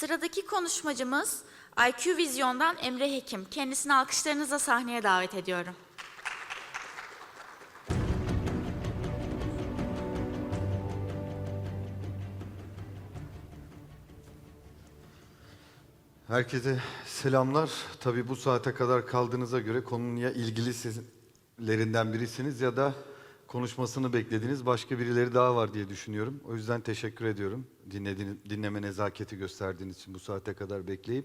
Sıradaki konuşmacımız IQ Vizyon'dan Emre Hekim. Kendisini alkışlarınızla sahneye davet ediyorum. Herkese selamlar. Tabii bu saate kadar kaldığınıza göre konunun ya ilgililerinden birisiniz ya da konuşmasını beklediğiniz başka birileri daha var diye düşünüyorum. O yüzden teşekkür ediyorum dinlediğiniz, dinleme nezaketi gösterdiğiniz için bu saate kadar bekleyip.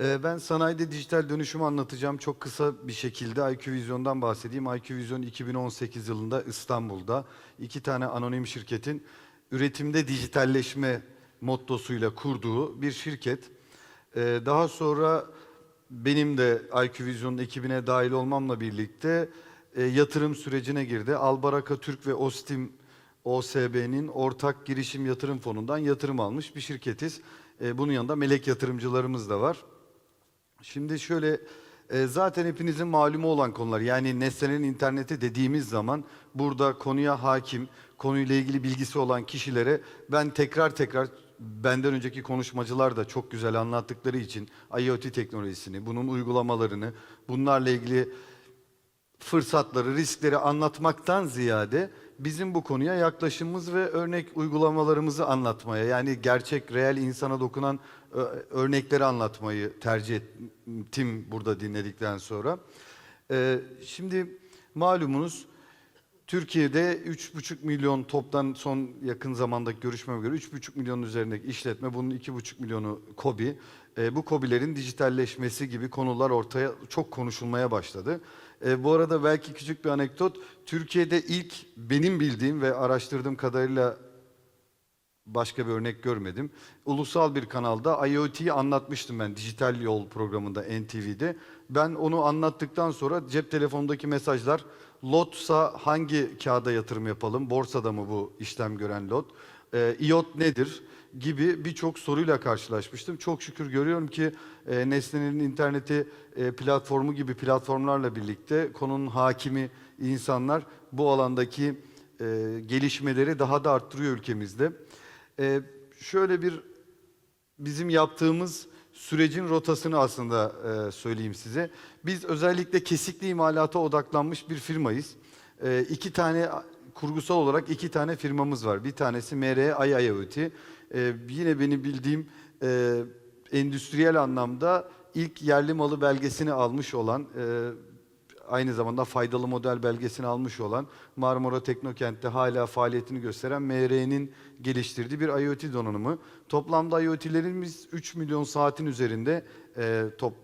Ee, ben sanayide dijital dönüşümü anlatacağım. Çok kısa bir şekilde IQ Vizyon'dan bahsedeyim. IQ Vizyon 2018 yılında İstanbul'da iki tane anonim şirketin üretimde dijitalleşme mottosuyla kurduğu bir şirket. Ee, daha sonra benim de IQ Vizyon'un ekibine dahil olmamla birlikte e, yatırım sürecine girdi. Albaraka Türk ve Ostim OSB'nin ortak girişim yatırım fonundan yatırım almış bir şirketiz. E, bunun yanında melek yatırımcılarımız da var. Şimdi şöyle e, zaten hepinizin malumu olan konular yani nesnelerin interneti dediğimiz zaman burada konuya hakim, konuyla ilgili bilgisi olan kişilere ben tekrar tekrar benden önceki konuşmacılar da çok güzel anlattıkları için IoT teknolojisini, bunun uygulamalarını, bunlarla ilgili fırsatları, riskleri anlatmaktan ziyade bizim bu konuya yaklaşımımız ve örnek uygulamalarımızı anlatmaya yani gerçek, reel insana dokunan ö- örnekleri anlatmayı tercih ettim burada dinledikten sonra. Ee, şimdi malumunuz Türkiye'de 3,5 milyon toptan son yakın zamandaki görüşmeme göre 3,5 milyonun üzerindeki işletme, bunun 2,5 milyonu KOBİ. Ee, bu KOBİ'lerin dijitalleşmesi gibi konular ortaya çok konuşulmaya başladı. Ee, bu arada belki küçük bir anekdot, Türkiye'de ilk benim bildiğim ve araştırdığım kadarıyla başka bir örnek görmedim. Ulusal bir kanalda IoT'yi anlatmıştım ben Dijital Yol programında NTV'de. Ben onu anlattıktan sonra cep telefonundaki mesajlar lotsa hangi kağıda yatırım yapalım? Borsada mı bu işlem gören lot? Ee, IOT nedir? gibi birçok soruyla karşılaşmıştım. Çok şükür görüyorum ki e, Nesne'nin interneti e, platformu gibi platformlarla birlikte konunun hakimi insanlar bu alandaki e, gelişmeleri daha da arttırıyor ülkemizde. E, şöyle bir bizim yaptığımız sürecin rotasını aslında e, söyleyeyim size. Biz özellikle kesikli imalata odaklanmış bir firmayız. E, iki tane kurgusal olarak iki tane firmamız var. Bir tanesi MR IIoT. E, yine benim bildiğim e, endüstriyel anlamda ilk yerli malı belgesini almış olan e, aynı zamanda faydalı model belgesini almış olan Marmara Teknokent'te hala faaliyetini gösteren MR'nin geliştirdiği bir IoT donanımı. Toplamda IoT'lerimiz 3 milyon saatin üzerinde e, top,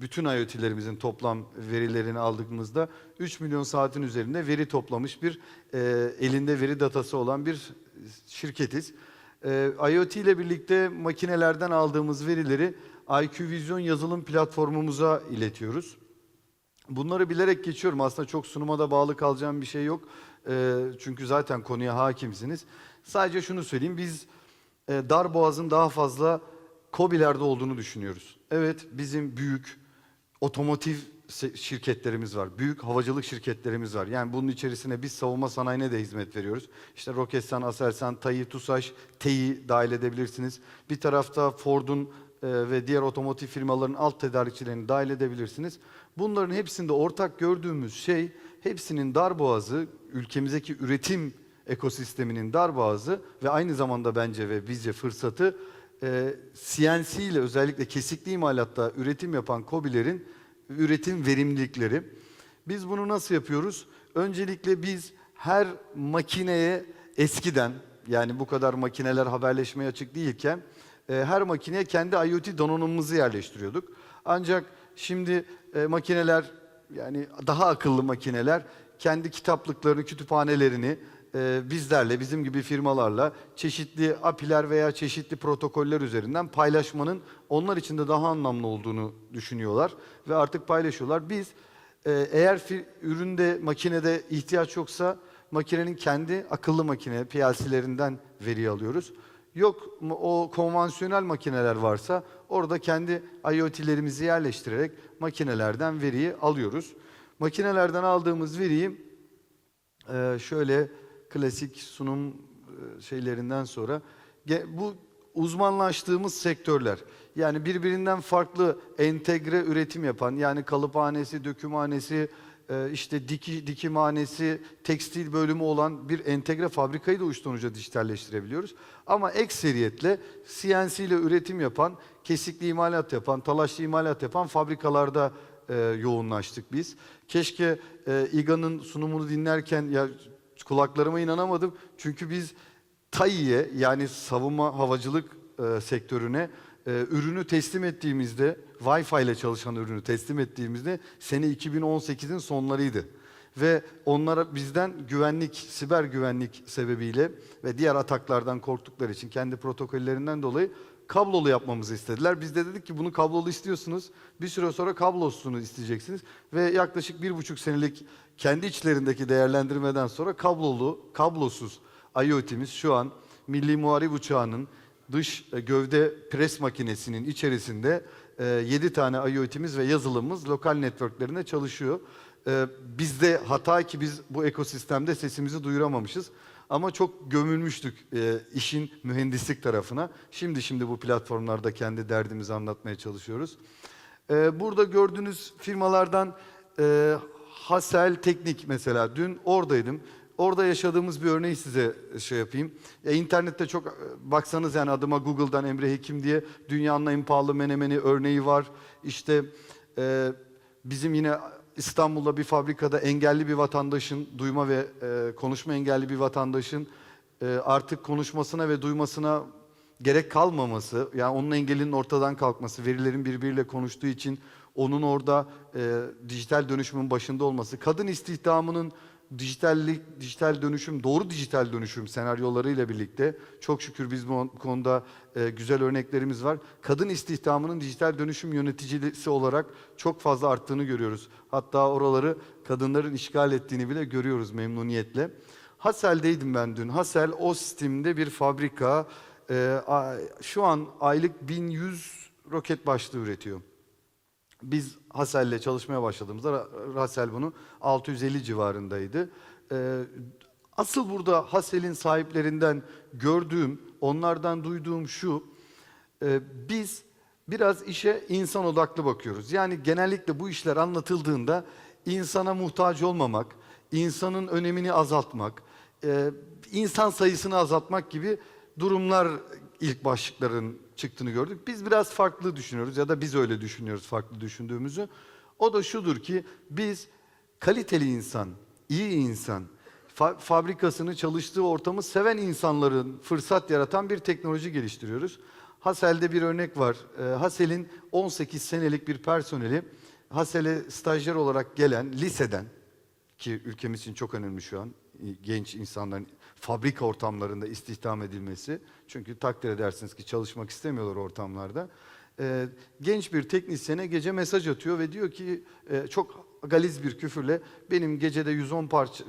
bütün IoT'lerimizin toplam verilerini aldığımızda 3 milyon saatin üzerinde veri toplamış bir e, elinde veri datası olan bir şirketiz. E, IoT ile birlikte makinelerden aldığımız verileri IQ Vision yazılım platformumuza iletiyoruz. Bunları bilerek geçiyorum. Aslında çok sunuma da bağlı kalacağım bir şey yok. Ee, çünkü zaten konuya hakimsiniz. Sadece şunu söyleyeyim. Biz e, Darboğaz'ın daha fazla COBİ'lerde olduğunu düşünüyoruz. Evet bizim büyük otomotiv şirketlerimiz var. Büyük havacılık şirketlerimiz var. Yani bunun içerisine biz savunma sanayine de hizmet veriyoruz. İşte Roketsan, Aselsan, TAİ, TUSAŞ, TEİ dahil edebilirsiniz. Bir tarafta Ford'un e, ve diğer otomotiv firmaların alt tedarikçilerini dahil edebilirsiniz. Bunların hepsinde ortak gördüğümüz şey hepsinin darboğazı, ülkemizdeki üretim ekosisteminin darboğazı ve aynı zamanda bence ve bizce fırsatı e, CNC ile özellikle kesikli imalatta üretim yapan KOBİ'lerin üretim verimlilikleri. Biz bunu nasıl yapıyoruz? Öncelikle biz her makineye eskiden yani bu kadar makineler haberleşmeye açık değilken e, her makineye kendi IoT donanımımızı yerleştiriyorduk. Ancak şimdi e, makineler yani daha akıllı makineler kendi kitaplıklarını, kütüphanelerini e, bizlerle, bizim gibi firmalarla çeşitli API'ler veya çeşitli protokoller üzerinden paylaşmanın onlar için de daha anlamlı olduğunu düşünüyorlar ve artık paylaşıyorlar. Biz e, eğer üründe, makinede ihtiyaç yoksa makinenin kendi akıllı makine PLC'lerinden veri alıyoruz. Yok o konvansiyonel makineler varsa orada kendi IoT'lerimizi yerleştirerek makinelerden veriyi alıyoruz. Makinelerden aldığımız veriyi e, şöyle klasik sunum e, şeylerinden sonra bu uzmanlaştığımız sektörler. Yani birbirinden farklı entegre üretim yapan yani kalıphanesi, dökümhanesi, e, işte diki, dikimhanesi, tekstil bölümü olan bir entegre fabrikayı da uçtan uca dijitalleştirebiliyoruz. Ama ekseriyetle CNC ile üretim yapan, kesikli imalat yapan, talaşlı imalat yapan fabrikalarda e, yoğunlaştık biz. Keşke e, İGA'nın sunumunu dinlerken ya kulaklarıma inanamadım. Çünkü biz TAİ'ye yani savunma havacılık e, sektörüne e, ürünü teslim ettiğimizde, Wi-Fi ile çalışan ürünü teslim ettiğimizde sene 2018'in sonlarıydı. Ve onlara bizden güvenlik, siber güvenlik sebebiyle ve diğer ataklardan korktukları için kendi protokollerinden dolayı kablolu yapmamızı istediler. Biz de dedik ki bunu kablolu istiyorsunuz. Bir süre sonra kablosunu isteyeceksiniz. Ve yaklaşık bir buçuk senelik kendi içlerindeki değerlendirmeden sonra kablolu, kablosuz IoT'miz şu an Milli Muharip Uçağı'nın dış e, gövde pres makinesinin içerisinde 7 tane IoT'miz ve yazılımımız lokal networklerinde çalışıyor. E, Bizde hata ki biz bu ekosistemde sesimizi duyuramamışız. Ama çok gömülmüştük e, işin mühendislik tarafına. Şimdi şimdi bu platformlarda kendi derdimizi anlatmaya çalışıyoruz. E, burada gördüğünüz firmalardan e, Hasel Teknik mesela. Dün oradaydım. Orada yaşadığımız bir örneği size şey yapayım. E, internette çok e, baksanız yani adıma Google'dan Emre Hekim diye dünyanın en pahalı menemeni örneği var. İşte e, bizim yine İstanbul'da bir fabrikada engelli bir vatandaşın, duyma ve e, konuşma engelli bir vatandaşın e, artık konuşmasına ve duymasına gerek kalmaması, yani onun engelinin ortadan kalkması, verilerin birbiriyle konuştuğu için onun orada e, dijital dönüşümün başında olması, kadın istihdamının dijitallik, dijital dönüşüm, doğru dijital dönüşüm senaryolarıyla birlikte çok şükür biz bu konuda e, güzel örneklerimiz var. Kadın istihdamının dijital dönüşüm yöneticisi olarak çok fazla arttığını görüyoruz. Hatta oraları kadınların işgal ettiğini bile görüyoruz memnuniyetle. Hasel'deydim ben dün. Hasel Ostim'de bir fabrika. E, a- şu an aylık 1100 roket başlığı üretiyor. Biz Hasel'le çalışmaya başladığımızda Hasel bunu 650 civarındaydı. Ee, asıl burada Hasel'in sahiplerinden gördüğüm, onlardan duyduğum şu, e, biz biraz işe insan odaklı bakıyoruz. Yani genellikle bu işler anlatıldığında insana muhtaç olmamak, insanın önemini azaltmak, e, insan sayısını azaltmak gibi durumlar ilk başlıkların çıktığını gördük. Biz biraz farklı düşünüyoruz ya da biz öyle düşünüyoruz farklı düşündüğümüzü. O da şudur ki biz kaliteli insan, iyi insan, fa- fabrikasını, çalıştığı ortamı seven insanların fırsat yaratan bir teknoloji geliştiriyoruz. Hasel'de bir örnek var. Ee, Hasel'in 18 senelik bir personeli Hasel'e stajyer olarak gelen liseden ki ülkemiz için çok önemli şu an genç insanların fabrika ortamlarında istihdam edilmesi. Çünkü takdir edersiniz ki çalışmak istemiyorlar ortamlarda. Ee, genç bir teknisyene gece mesaj atıyor ve diyor ki e, çok galiz bir küfürle benim gecede 110 parça,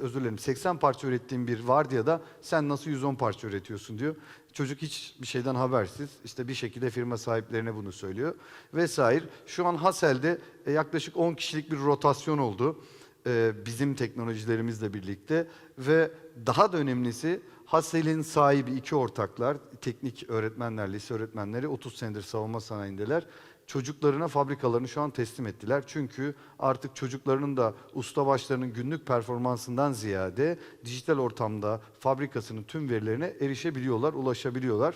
özür dilerim 80 parça ürettiğim bir vardiyada sen nasıl 110 parça üretiyorsun diyor. Çocuk hiç bir şeyden habersiz işte bir şekilde firma sahiplerine bunu söylüyor vesaire. Şu an Hasel'de e, yaklaşık 10 kişilik bir rotasyon oldu e, bizim teknolojilerimizle birlikte ve daha da önemlisi Hasel'in sahibi iki ortaklar, teknik öğretmenler, lise öğretmenleri 30 senedir savunma sanayindeler. Çocuklarına fabrikalarını şu an teslim ettiler. Çünkü artık çocuklarının da ustabaşlarının günlük performansından ziyade dijital ortamda fabrikasının tüm verilerine erişebiliyorlar, ulaşabiliyorlar.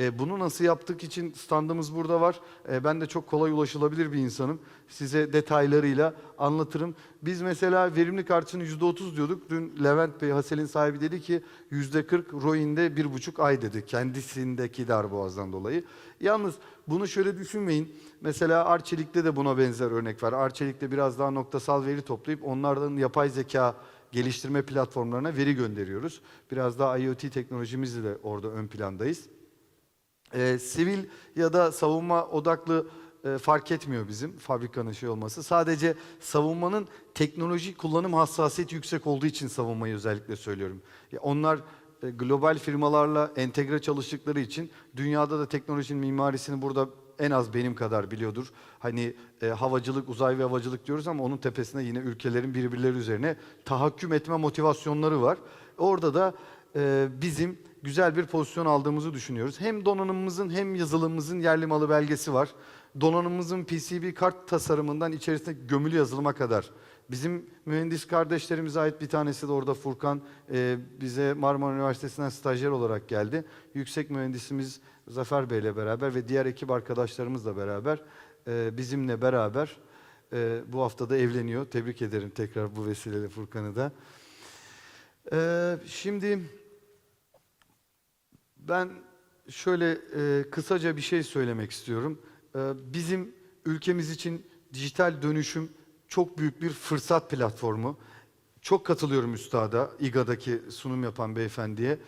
E, bunu nasıl yaptık için standımız burada var. E, ben de çok kolay ulaşılabilir bir insanım. Size detaylarıyla anlatırım. Biz mesela verimlilik artışını %30 diyorduk. Dün Levent Bey, Hasel'in sahibi dedi ki %40 ROI'nde bir buçuk ay dedi. Kendisindeki darboğazdan dolayı. Yalnız bunu şöyle düşünmeyin. Mesela Arçelik'te de buna benzer örnek var. Arçelik'te biraz daha noktasal veri toplayıp onlardan yapay zeka geliştirme platformlarına veri gönderiyoruz. Biraz daha IoT teknolojimizle de orada ön plandayız. Ee, sivil ya da savunma odaklı e, fark etmiyor bizim fabrikanın şey olması. Sadece savunmanın teknoloji kullanım hassasiyeti yüksek olduğu için savunmayı özellikle söylüyorum. Ya onlar e, global firmalarla entegre çalıştıkları için dünyada da teknolojinin mimarisini burada en az benim kadar biliyordur. Hani e, havacılık, uzay ve havacılık diyoruz ama onun tepesinde yine ülkelerin birbirleri üzerine tahakküm etme motivasyonları var. Orada da e, bizim güzel bir pozisyon aldığımızı düşünüyoruz. Hem donanımımızın hem yazılımımızın yerli malı belgesi var. Donanımımızın PCB kart tasarımından içerisinde gömülü yazılıma kadar. Bizim mühendis kardeşlerimize ait bir tanesi de orada Furkan e, bize Marmara Üniversitesi'nden stajyer olarak geldi. Yüksek mühendisimiz Zafer Bey ile beraber ve diğer ekip arkadaşlarımızla beraber e, bizimle beraber e, bu hafta da evleniyor. Tebrik ederim tekrar bu vesileyle Furkan'ı da. E, şimdi ben şöyle e, kısaca bir şey söylemek istiyorum. E, bizim ülkemiz için dijital dönüşüm çok büyük bir fırsat platformu. Çok katılıyorum üstada, İGA'daki sunum yapan beyefendiye.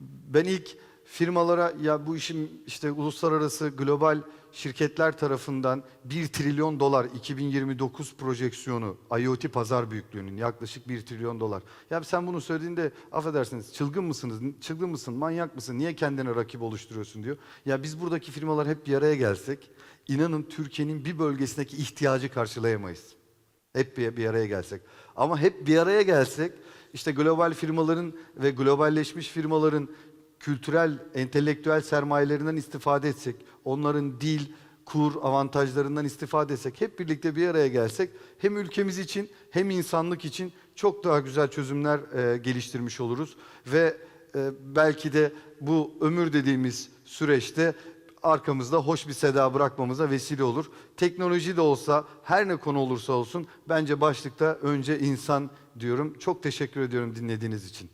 Ben ilk firmalara ya bu işin işte uluslararası global şirketler tarafından 1 trilyon dolar 2029 projeksiyonu IoT pazar büyüklüğünün yaklaşık 1 trilyon dolar. Ya sen bunu söylediğinde affedersiniz çılgın mısınız? Çılgın mısın? Manyak mısın? Niye kendine rakip oluşturuyorsun diyor. Ya biz buradaki firmalar hep bir araya gelsek inanın Türkiye'nin bir bölgesindeki ihtiyacı karşılayamayız. Hep bir, bir araya gelsek. Ama hep bir araya gelsek işte global firmaların ve globalleşmiş firmaların kültürel, entelektüel sermayelerinden istifade etsek, onların dil, kur avantajlarından istifade etsek, hep birlikte bir araya gelsek hem ülkemiz için hem insanlık için çok daha güzel çözümler e, geliştirmiş oluruz ve e, belki de bu ömür dediğimiz süreçte arkamızda hoş bir seda bırakmamıza vesile olur. Teknoloji de olsa, her ne konu olursa olsun bence başlıkta önce insan diyorum. Çok teşekkür ediyorum dinlediğiniz için.